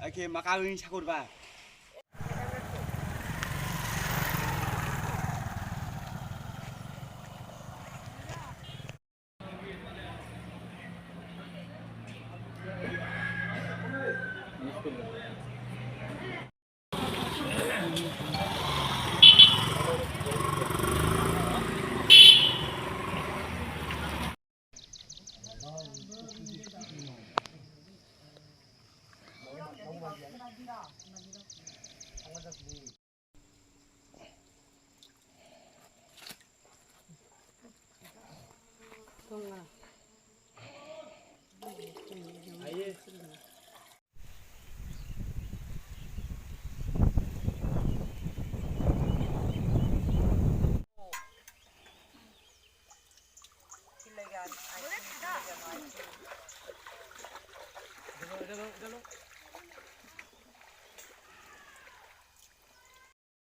이렇게 마카롱이 차고로 봐. Thank you. 동아. 아예. Hello, hello, hello.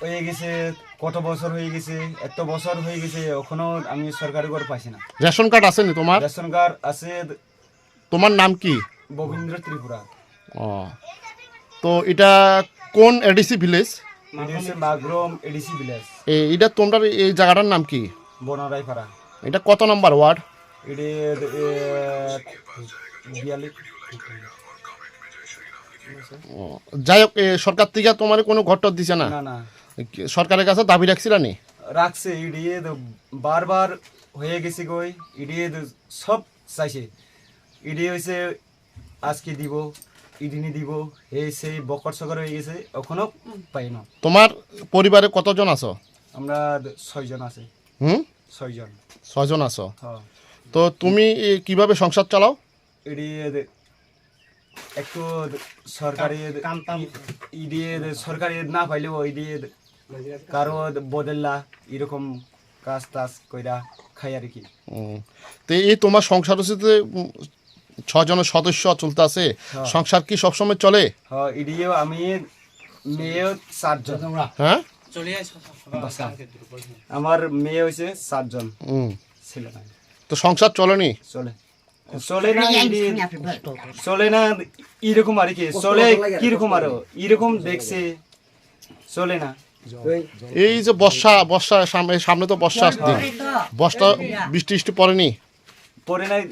হয়ে গেছে কত বছর হয়ে গেছে এত বছর হয়ে গেছে এখনও আমি সরকারি ঘর পাইছি না। রেশন কার্ড আছে নি তোমার? রেশন কার্ড আছে তোমার নাম কি? ববীন্দ্র ত্রিপুরা। ও। তো এটা কোন এডিসি ভিলেজ এটি এডিসি ভিলেজ এটা তোমরা এই জায়গাটার নাম কি? বনরাইপাড়া। এটা কত নম্বর ওয়ার্ড? এটি বিয়াল্লিশ। যাই হোক সরকার থেকে তোমার কোনো ঘর দিছে না না। সরকারের কাছে দাবি রাখছিল নি? রাখছে ইডিয়ে বারবার হয়ে গেছে গই ইডিয়ে সব চাইছে। ইডিয়ে হয়েছে আজকে দিব ইডিনি দিব এই সেই বকর সকর হয়ে গেছে এখনও পাই না। তোমার পরিবারে কতজন আছো? আমরা ছয়জন আছে। হুম? ছয়জন। ছয়জন আছো? হ্যাঁ। তো তুমি কীভাবে সংসার চালাও? ইডিয়ে একটু সরকারি ইডিয়ে সরকারি না পাইলেও ইডিয়ে কারও বদললা এরকম কাজ টাজ কইরা খাই আর কি। তো এই তোমার সংসার হচ্ছে ছজনের সদস্য চলতে আছে সংসার কি সবসময় চলে? হ্যাঁ ইডিও আমি মেয়ে সাতজন। হ্যাঁ? আমার মেয়ে হয়েছে সাতজন। উম, ছেলে তো সংসার চলেনি চলে। চলে না চলে না এরকম আর কি। চলে কীরকম আরও? এরকম দেখছে। চলে না। এই যে বর্ষা বর্ষা সামনে সামনে তো বর্ষা আসছে। বর্ষা বৃষ্টি বৃষ্টি পড়েনি? পড়ে নাই।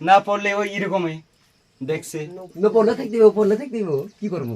না পড়লে ওই এরকমই দেখছে। পড়লে থাকতে পড়লে থাকতে কি করব?